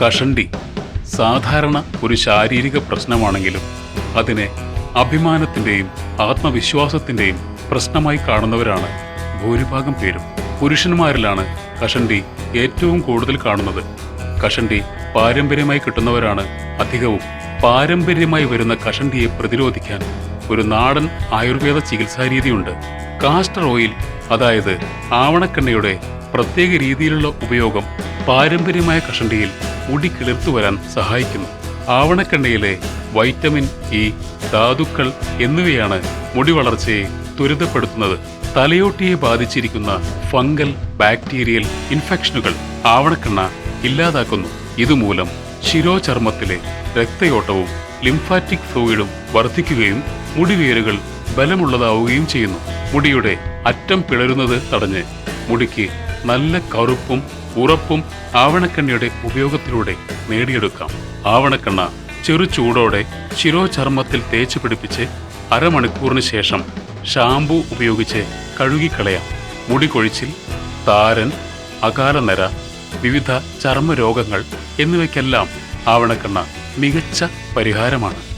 കഷണ്ടി സാധാരണ ഒരു ശാരീരിക പ്രശ്നമാണെങ്കിലും അതിനെ അഭിമാനത്തിന്റെയും ആത്മവിശ്വാസത്തിന്റെയും പ്രശ്നമായി കാണുന്നവരാണ് ഭൂരിഭാഗം പേരും. പുരുഷന്മാരിലാണ് കഷണ്ടി ഏറ്റവും കൂടുതൽ കാണുന്നത്. കഷണ്ടി പാരമ്പര്യമായി കിട്ടുന്നവരാണ് അധികവും. പാരമ്പര്യമായി വരുന്ന കഷണ്ടിയെ പ്രതിരോധിക്കാൻ ഒരു നാടൻ ആയുർവേദ ചികിത്സാരീതിയുണ്ട് കാസ്റ്റർ ഓയിൽ അതായത് ആവണക്കെണ്ണയുടെ പ്രത്യേക രീതിയിലുള്ള ഉപയോഗം പാരമ്പര്യമായ കഷണ്ടിയിൽ മുടി കിളിർത്തു വരാൻ സഹായിക്കുന്നു. ആവണക്കെണ്ണയിലെ വൈറ്റമിൻ ഇ ധാതുക്കൾ എന്നിവയാണ് മുടി വളർച്ചയെ ത്വരിതപ്പെടുത്തുന്നത്. തലയോട്ടിയെ ബാധിച്ചിരിക്കുന്ന ഫംഗൽ ബാക്ടീരിയൽ ഇൻഫെക്ഷനുകൾ ആവണക്കെണ്ണ ഇല്ലാതാക്കുന്നു. ഇതുമൂലം ശിരോചർമ്മത്തിലെ രക്തയോട്ടവും ലിംഫാറ്റിക് ഫ്ലൂയിഡും വർദ്ധിക്കുകയും മുടിവേരുകൾ ബലമുള്ളതാവുകയും ചെയ്യുന്നു. മുടിയുടെ അറ്റം പിളരുന്നത് തടഞ്ഞ് മുടിക്ക് നല്ല കറുപ്പും ഉറപ്പും ആവണക്കണ്ണയുടെ ഉപയോഗത്തിലൂടെ നേടിയെടുക്കാം. ആവണക്കണ്ണ ചെറു ചൂടോടെ ശിരോചർമ്മത്തിൽ തേച്ച് പിടിപ്പിച്ച് അരമണിക്കൂറിന് ശേഷം ഷാംപൂ ഉപയോഗിച്ച് കഴുകിക്കളയാം. മുടി കൊഴിച്ചിൽ താരൻ അകാലനര വിവിധ ചർമ്മരോഗങ്ങൾ എന്നിവയ്ക്കെല്ലാം ആവണക്കണ്ണ മികച്ച പരിഹാരമാണ്.